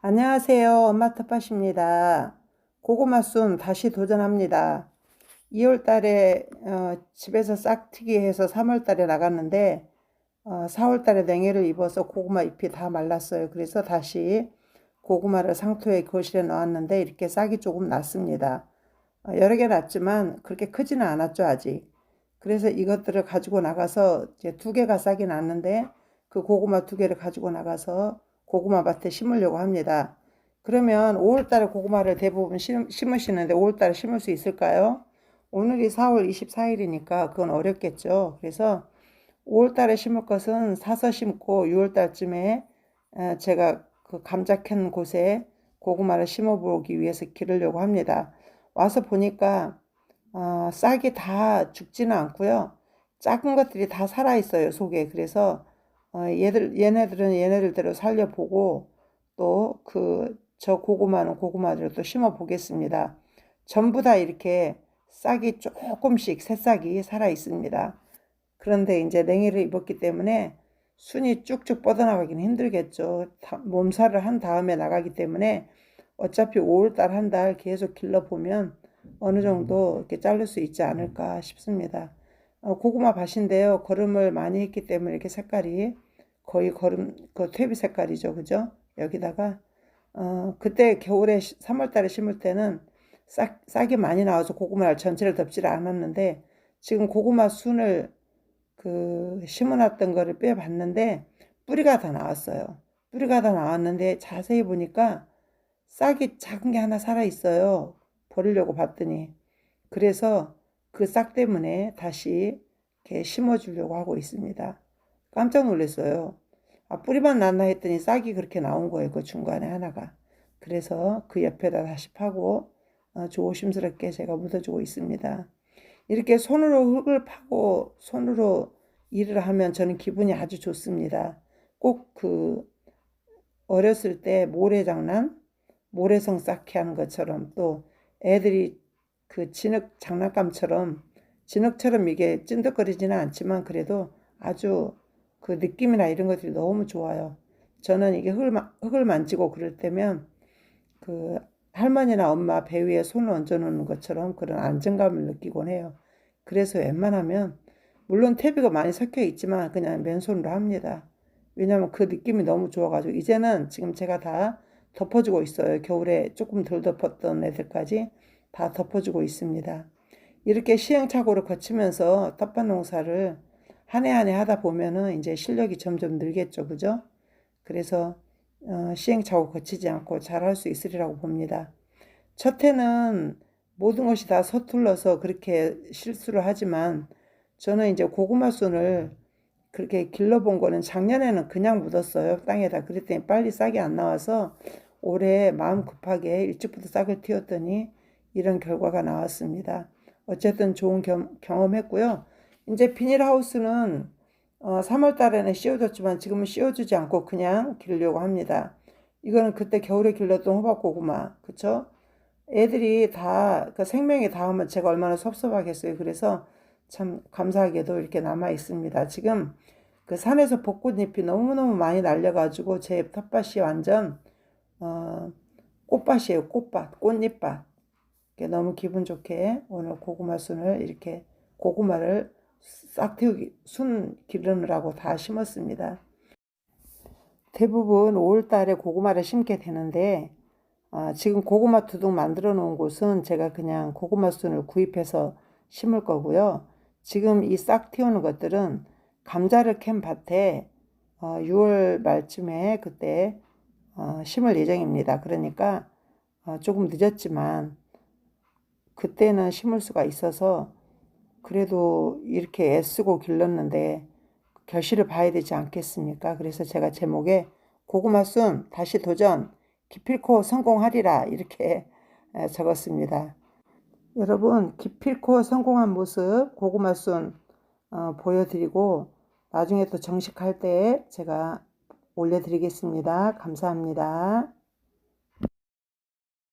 안녕하세요. 엄마 텃밭입니다. 고구마 순 다시 도전합니다. 2월 달에 어, 집에서 싹트기 해서 3월 달에 나갔는데 어, 4월 달에 냉해를 입어서 고구마 잎이 다 말랐어요. 그래서 다시 고구마를 상토에 거실에 넣었는데 이렇게 싹이 조금 났습니다. 어, 여러 개 났지만 그렇게 크지는 않았죠, 아직. 그래서 이것들을 가지고 나가서 이제 두 개가 싹이 났는데 그 고구마 두 개를 가지고 나가서 고구마 밭에 심으려고 합니다. 그러면 5월 달에 고구마를 대부분 심, 심으시는데 5월 달에 심을 수 있을까요? 오늘이 4월 24일이니까 그건 어렵겠죠. 그래서 5월 달에 심을 것은 사서 심고 6월 달쯤에 제가 그 감자 캔 곳에 고구마를 심어 보기 위해서 기르려고 합니다. 와서 보니까 어, 싹이 다 죽지는 않고요. 작은 것들이 다 살아 있어요, 속에. 그래서 어, 얘들 얘네들은 얘네들대로 살려보고 또 그 저 고구마는 고구마대로 또 심어 보겠습니다. 전부 다 이렇게 싹이 조금씩 새싹이 살아 있습니다. 그런데 이제 냉이를 입었기 때문에 순이 쭉쭉 뻗어나가기는 힘들겠죠. 몸살을 한 다음에 나가기 때문에 어차피 5월달 한 달 계속 길러보면 어느 정도 이렇게 자를 수 있지 않을까 싶습니다. 어, 고구마 밭인데요. 거름을 많이 했기 때문에 이렇게 색깔이 거의 거름, 그 퇴비 색깔이죠. 그죠? 여기다가, 어, 그때 겨울에 3월 달에 심을 때는 싹, 싹이 많이 나와서 고구마 전체를 덮지를 않았는데 지금 고구마 순을 그 심어놨던 거를 빼봤는데 뿌리가 다 나왔어요. 뿌리가 다 나왔는데 자세히 보니까 싹이 작은 게 하나 살아 있어요. 버리려고 봤더니. 그래서 그 싹 때문에 다시 이렇게 심어주려고 하고 있습니다. 깜짝 놀랐어요. 아, 뿌리만 났나 했더니 싹이 그렇게 나온 거예요. 그 중간에 하나가. 그래서 그 옆에다 다시 파고 어, 조심스럽게 제가 묻어주고 있습니다. 이렇게 손으로 흙을 파고 손으로 일을 하면 저는 기분이 아주 좋습니다. 꼭 그 어렸을 때 모래장난, 모래성 쌓기 하는 것처럼 또 애들이 그 진흙 장난감처럼 진흙처럼 이게 찐득거리지는 않지만 그래도 아주 그 느낌이나 이런 것들이 너무 좋아요. 저는 이게 흙을, 흙을 만지고 그럴 때면 그 할머니나 엄마 배 위에 손을 얹어 놓는 것처럼 그런 안정감을 느끼곤 해요. 그래서 웬만하면 물론 탭이가 많이 섞여 있지만 그냥 맨손으로 합니다. 왜냐면 그 느낌이 너무 좋아가지고 이제는 지금 제가 다 덮어주고 있어요. 겨울에 조금 덜 덮었던 애들까지 다 덮어주고 있습니다. 이렇게 시행착오를 거치면서 텃밭 농사를 한 해 한 해 하다 보면은 이제 실력이 점점 늘겠죠. 그죠? 그래서 어, 시행착오 거치지 않고 잘 할 수 있으리라고 봅니다. 첫 해는 모든 것이 다 서툴러서 그렇게 실수를 하지만 저는 이제 고구마 순을 그렇게 길러본 거는 작년에는 그냥 묻었어요. 땅에다. 그랬더니 빨리 싹이 안 나와서 올해 마음 급하게 일찍부터 싹을 틔웠더니 이런 결과가 나왔습니다. 어쨌든 좋은 겸, 경험했고요. 이제 비닐하우스는 어, 3월 달에는 씌워줬지만 지금은 씌워주지 않고 그냥 기르려고 합니다. 이거는 그때 겨울에 길렀던 호박고구마, 그쵸? 애들이 다, 그 생명이 닿으면 제가 얼마나 섭섭하겠어요. 그래서 참 감사하게도 이렇게 남아 있습니다. 지금 그 산에서 벚꽃잎이 너무너무 많이 날려가지고 제 텃밭이 완전, 어, 꽃밭이에요. 꽃밭, 꽃잎밭. 너무 기분 좋게 오늘 고구마 순을 이렇게 고구마를 싹 틔우기, 순 기르느라고 다 심었습니다. 대부분 5월 달에 고구마를 심게 되는데, 어, 지금 고구마 두둑 만들어 놓은 곳은 제가 그냥 고구마 순을 구입해서 심을 거고요. 지금 이싹 틔우는 것들은 감자를 캔 밭에 어, 6월 말쯤에 그때 어, 심을 예정입니다. 그러니까 어, 조금 늦었지만 그때는 심을 수가 있어서 그래도 이렇게 애쓰고 길렀는데 결실을 봐야 되지 않겠습니까? 그래서 제가 제목에 고구마 순 다시 도전 기필코 성공하리라 이렇게 적었습니다. 여러분 기필코 성공한 모습 고구마 순 어, 보여드리고 나중에 또 정식할 때 제가 올려드리겠습니다. 감사합니다.